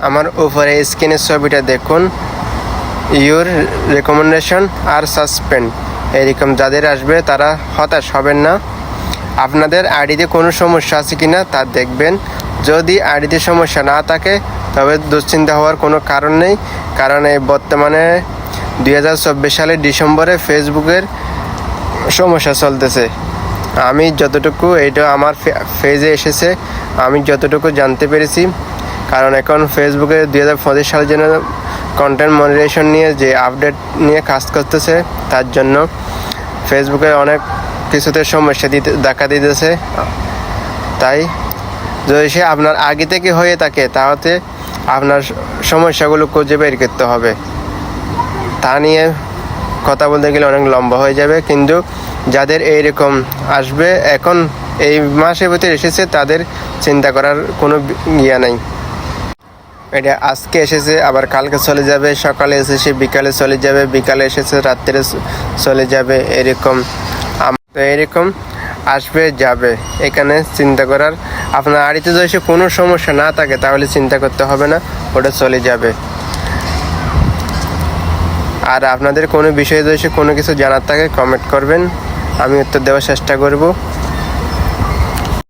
আমার উপরে স্ক্রিনের ছবিটা দেখুন। ইউর রেকমেন্ডেশন আর সাসপেন্ড এরকম যাদের আসবে তারা হতাশ হবেন না। আপনাদের আইডিতে কোনো সমস্যা আছে কি না তা দেখবেন। যদি আইডিতে সমস্যা না থাকে, তবে দুশ্চিন্তা হওয়ার কোনো কারণ নেই। কারণ এই বর্তমানে দুই হাজার চব্বিশ সালের ডিসেম্বরে ফেসবুকের সমস্যা চলতেছে। আমি যতটুকু এটা আমার ফেজে এসেছে। আমি যতটুকু জানতে পেরেছি কারণ এখন ফেসবুকে দুই হাজার পঁচিশ সালের জন্য কন্টেন্ট মনিটেশন নিয়ে যে আপডেট নিয়ে কাজ করতেছে, তার জন্য ফেসবুকে অনেক কিছুতে সমস্যা দিতে, দেখা দিতেছে। তাই যদি সে আপনার আগে থেকে হয়ে থাকে, তাহলে আপনার সমস্যাগুলো খুঁজে বের করতে হবে। তা নিয়ে কথা বলতে গেলে অনেক লম্বা হয়ে যাবে, কিন্তু যাদের এইরকম আসবে, এখন এই মাসের ভিতরে এসেছে, তাদের চিন্তা করার কোনো ইয়া নেই। এটা আজকে এসেছে, আবার কালকে চলে যাবে, সকালে এসেছে, বিকালে চলে যাবে, বিকালে এসেছে, রাত্রে চলে যাবে, এরকম তো এরকম আসবে, যাবে। এখানে চিন্তা করার আপনার আড়িতে যদি কোনো সমস্যা না থাকে, তাহলে চিন্তা করতে হবে না, ওটা চলে যাবে। আর আপনাদের কোনো বিষয়ে যদি কোনো কিছু জানার থাকে কমেন্ট করবেন। আমি উত্তর দেওয়ার চেষ্টা করব।